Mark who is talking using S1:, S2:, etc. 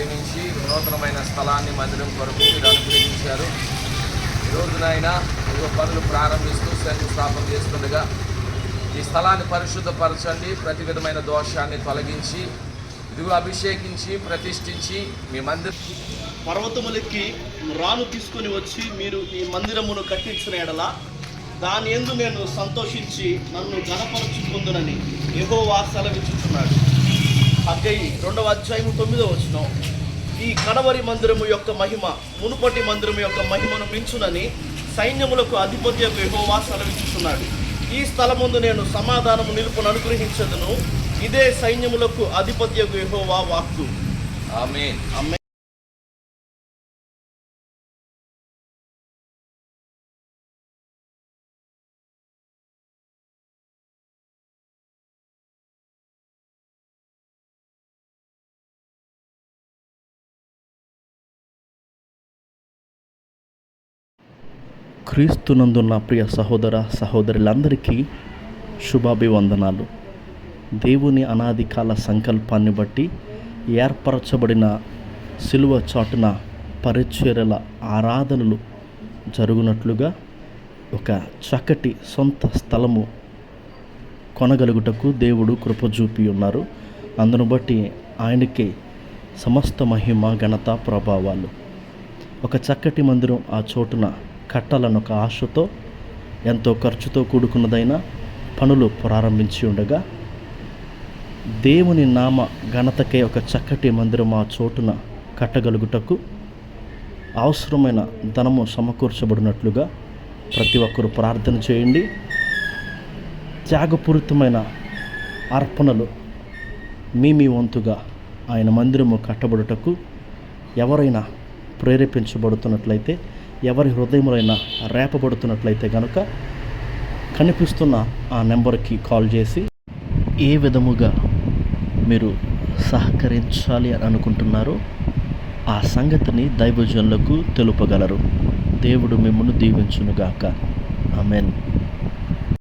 S1: ప్రేమించి నూతనమైన స్థలాన్ని మందిరం కొరకు మీరు అనుగ్రహించారు ఈ రోజునైన ఇదిగో పనులు ప్రారంభిస్తూ శంకుస్థాపన చేస్తుండగా ఈ స్థలాన్ని పరిశుద్ధపరచండి ప్రతి విధమైన దోషాన్ని తొలగించి ఇదిగో అభిషేకించి ప్రతిష్ఠించి మీ మందిర
S2: పర్వతములెక్కి రాను తీసుకుని వచ్చి మీరు ఈ మందిరమును కట్టించిన ఎడల దాని ఎందు నేను సంతోషించి నన్ను గణపరుచుకుందునని యెహోవా సెలవిచ్చుచున్నాడు. అగ్గై రెండవ అధ్యాయము తొమ్మిదో వచనం. ఈ కడవరి మందిరము యొక్క మహిమ మునుపటి మందిరము యొక్క మహిమను మించునని సైన్యములకు అధిపతి యొక్క యెహోవా సెలవిచ్చుచున్నాడు. ఈ స్థలముందు నేను సమాధానము నిలుపును అనుగ్రహించదును. ఇదే సైన్యములకు అధిపతి యొక్క యెహోవా వాక్కు.
S1: ఆమె
S2: అమ్మే క్రీస్తునందున్న ప్రియ సహోదర సహోదరులందరికీ శుభాభివందనాలు. దేవుని అనాది కాల సంకల్పాన్ని బట్టి ఏర్పరచబడిన సిలువ చాటున పరిచర్యల ఆరాధనలు జరుగునట్లుగా ఒక చక్కటి సొంత స్థలము కొనగలుగుటకు దేవుడు కృప చూపి ఉన్నారు. అందును బట్టి ఆయనకి సమస్త మహిమ ఘనత ప్రభావాలు. ఒక చక్కటి మందిరం ఆ చోటున కట్టాలన్న ఒక ఆశతో ఎంతో ఖర్చుతో కూడుకున్నదైన పనులు ప్రారంభించి ఉండగా దేవుని నామ ఘనతకే ఒక చక్కటి మందిరం ఆ చోటున కట్టగలుగుటకు అవసరమైన ధనము సమకూర్చబడినట్లుగా ప్రతి ఒక్కరూ ప్రార్థన చేయండి. త్యాగపూరితమైన అర్పణలు మీ మీ వంతుగా ఆయన మందిరము కట్టబడుటకు ఎవరైనా ప్రేరేపించబడుతున్నట్లయితే ఎవరి హృదయములైనా రేపబడుతున్నట్లయితే కనుక కనిపిస్తున్న ఆ నెంబర్కి కాల్ చేసి ఏ విధముగా మీరు సహకరించాలి అని అనుకుంటున్నారో ఆ సంగతిని దైవజనులకు తెలుపగలరు. దేవుడు మిమ్మల్ని దీవించునుగాక. ఆమెన్.